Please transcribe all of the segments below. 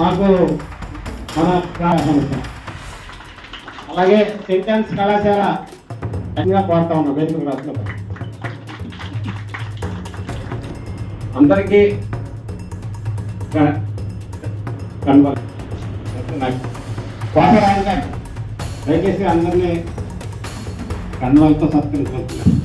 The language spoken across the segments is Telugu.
మాకు మన ప్రారంభించాం అలాగే జాన్స్ కళాశాల ధన్యంగా కోరుతా ఉన్నాం వేదిక రాష్ట్రంలో అందరికీ క- కోట రాజధాని దయచేసి అందరినీ కన్వాలతో సత్కరించుకుంటున్నాను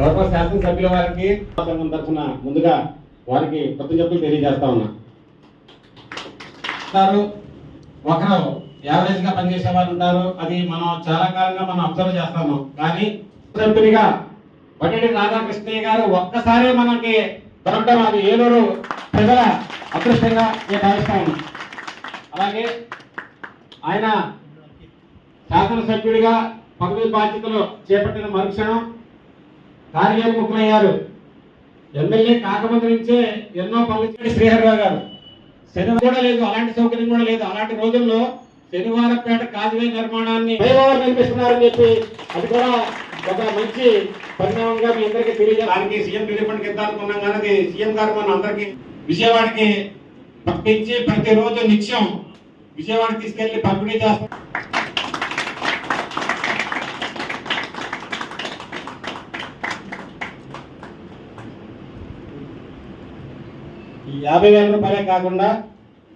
గౌరవ శాసనసభ్యుల వారికి సంఘం తరఫున ముందుగా వారికి కృతజ్ఞతలు తెలియజేస్తా ఉన్నా. ఒకరు యావరేజ్గా పనిచేసే వాళ్ళు ఉంటారు. అది మనం చాలా కాలంగా మనం అబ్జర్వ్ చేస్తాము. కానీ సభ్యునిగా వడ్డీ రాధాకృష్ణయ్య గారు ఒక్కసారి మనకి దొరకడం అది ఏలూరు ప్రజల అదృష్టంగా నేను భావిస్తా ఉన్నాను అలాగే ఆయన శాసనసభ్యుడిగా పదవి బాధ్యతలు చేపట్టిన మరుక్షణం కార్యోన్ముఖులయ్యారు ఎమ్మెల్యే కాకముందు నుంచే ఎన్నో పనులు చేసి శ్రీహరిరావు గారు. శనివారం కూడా లేదు అలాంటి సౌకర్యం కూడా లేదు. అలాంటి రోజుల్లో శనివారపేట కాజువే నిర్మాణాన్ని ఫ్లైఓవర్ నిర్మిస్తున్నారని చెప్పి అది కూడా ఒక మంచి పరిణామంగా మీ అందరికీ తెలియజేయాలి దానికి సీఎం రిలీఫండ్ కింద అనుకున్నాం కానీ సీఎం గారు మన అందరికి విజయవాడకి పంపించి ప్రతిరోజు నిత్యం విజయవాడ తీసుకెళ్ళి పంపిణీ చేస్తాం ఈ యాభై వేల రూపాయలే కాకుండా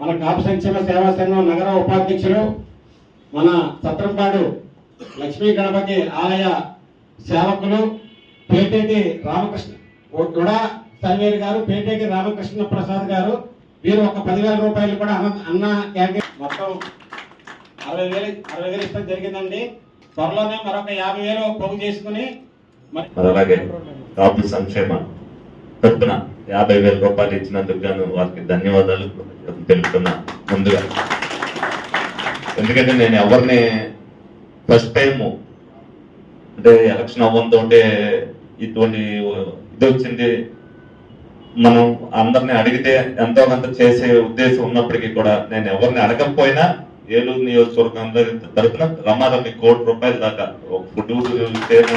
మన కాపు సంక్షేమ సేవా సంఘం నగర ఉపాధ్యక్షులు మన సత్రంపాడు లక్ష్మీ గణపతి ఆలయ సేవకులు పేటేటి రామకృష్ణ కూడా సర్వేర్ గారు పేటేటి రామకృష్ణ ప్రసాద్ గారు వీరు ఒక పదివేల రూపాయలు కూడా అన్న అన్న మొత్తం అరవై వేలు అరవై వేలు ఇష్టం జరిగిందండి. త్వరలోనే మరొక యాభై వేలు పోగు చేసుకుని మరి మరి అలాగే కాపు సంక్షేమ తరపున యాభై వేల రూపాయలు ఇచ్చినందుకు గాను వారికి ధన్యవాదాలు తెలుపుతున్నా ముందుగా. ఎందుకంటే నేను ఎవరిని ఫస్ట్ టైం అంటే ఎలక్షన్ అవ్వంతో ఇటువంటి ఇది వచ్చింది. మనం అందరిని అడిగితే ఎంతో కొంత చేసే ఉద్దేశం ఉన్నప్పటికీ కూడా నేను ఎవరిని అడగకపోయినా ఏలూరు నియోజకవర్గం తరఫున రమారమి కోటి రూపాయల దాకా ఒక ఫుడ్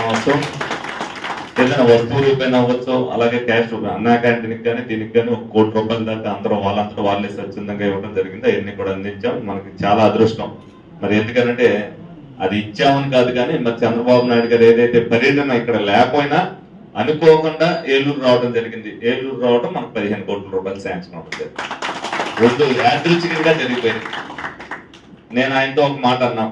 అవ్వచ్చు ఏదైనా వస్తువు రూపాయన అవ్వచ్చు అలాగే క్యాష్ రూపాయి అన్నా క్యాంటీన్కి కానీ దీనికి కానీ ఒక కోటి రూపాయల దాకా అందరూ వాళ్ళంతా వాళ్ళే స్వచ్ఛందంగా ఇవ్వడం జరిగింది. అవన్నీ కూడా అందించాం. మనకి చాలా అదృష్టం. మరి ఎందుకనంటే అది ఇచ్చామని కాదు కానీ మరి చంద్రబాబు నాయుడు గారు ఏదైతే పర్యటన ఇక్కడ లేకపోయినా అనుకోకుండా ఏలూరు రావడం జరిగింది. ఏలూరు రావడం మనకు పదిహేను కోట్ల రూపాయలు శాంక్షన్ అవ్వడం జరిగింది. రెండు యాదృచ్ఛికంగా జరిగిపోయింది. నేను ఆయనతో ఒక మాట అన్నా.